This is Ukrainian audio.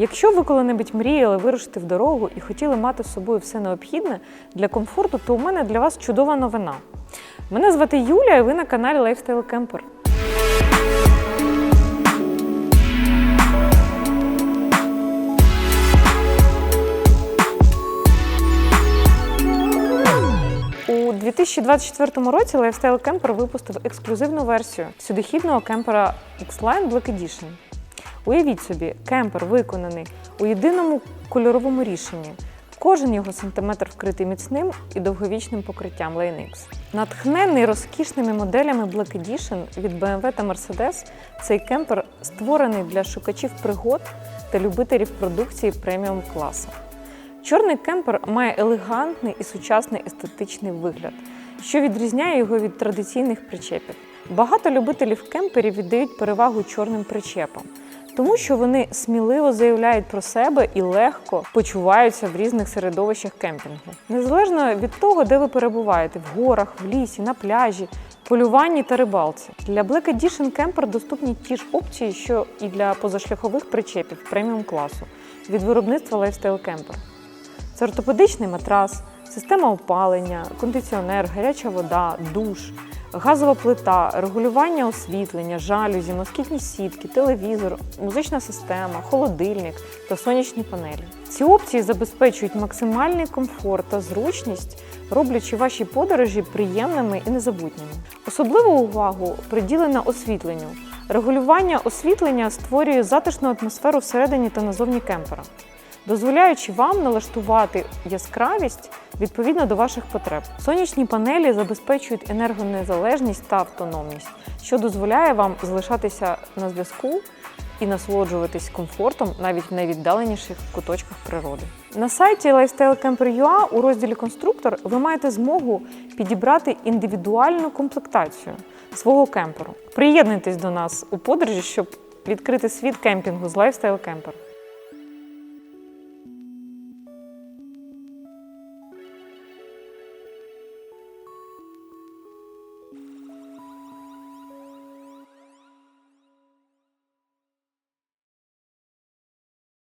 Якщо ви коли-небудь мріяли вирушити в дорогу і хотіли мати з собою все необхідне для комфорту, то у мене для вас чудова новина. Мене звати Юля, і ви на каналі Lifestyle Camper. У 2024 році Lifestyle Camper випустив ексклюзивну версію сюдохідного кемпера X-Line Black Edition. Уявіть собі, кемпер виконаний у єдиному кольоровому рішенні. Кожен його сантиметр вкритий міцним і довговічним покриттям Lane X. Натхнений розкішними моделями Black Edition від BMW та Mercedes, цей кемпер створений для шукачів пригод та любителів продукції преміум класу. Чорний кемпер має елегантний і сучасний естетичний вигляд, що відрізняє його від традиційних причепів. Багато любителів кемперів віддають перевагу чорним причепам, тому що вони сміливо заявляють про себе і легко почуваються в різних середовищах кемпінгу. Незалежно від того, де ви перебуваєте в горах, в лісі, на пляжі, полюванні та рибалці. Для Black Edition Camper доступні ті ж опції, що і для позашляхових причепів преміум класу від виробництва Lifestyle Camper. Це ортопедичний матрас, система опалення, кондиціонер, гаряча вода, душ, газова плита, регулювання освітлення, жалюзі, москітні сітки, телевізор, музична система, холодильник та сонячні панелі. Ці опції забезпечують максимальний комфорт та зручність, роблячи ваші подорожі приємними і незабутніми. Особливу увагу приділено освітленню. Регулювання освітлення створює затишну атмосферу всередині та назовні кемпера дозволяючи вам налаштувати яскравість відповідно до ваших потреб. Сонячні панелі забезпечують енергонезалежність та автономність, що дозволяє вам залишатися на зв'язку і насолоджуватись комфортом навіть в найвіддаленіших куточках природи. На сайті Lifestyle Camper.ua у розділі Конструктор ви маєте змогу підібрати індивідуальну комплектацію свого кемперу. Приєднуйтесь до нас у подорожі, щоб відкрити світ кемпінгу з Lifestyle Camper.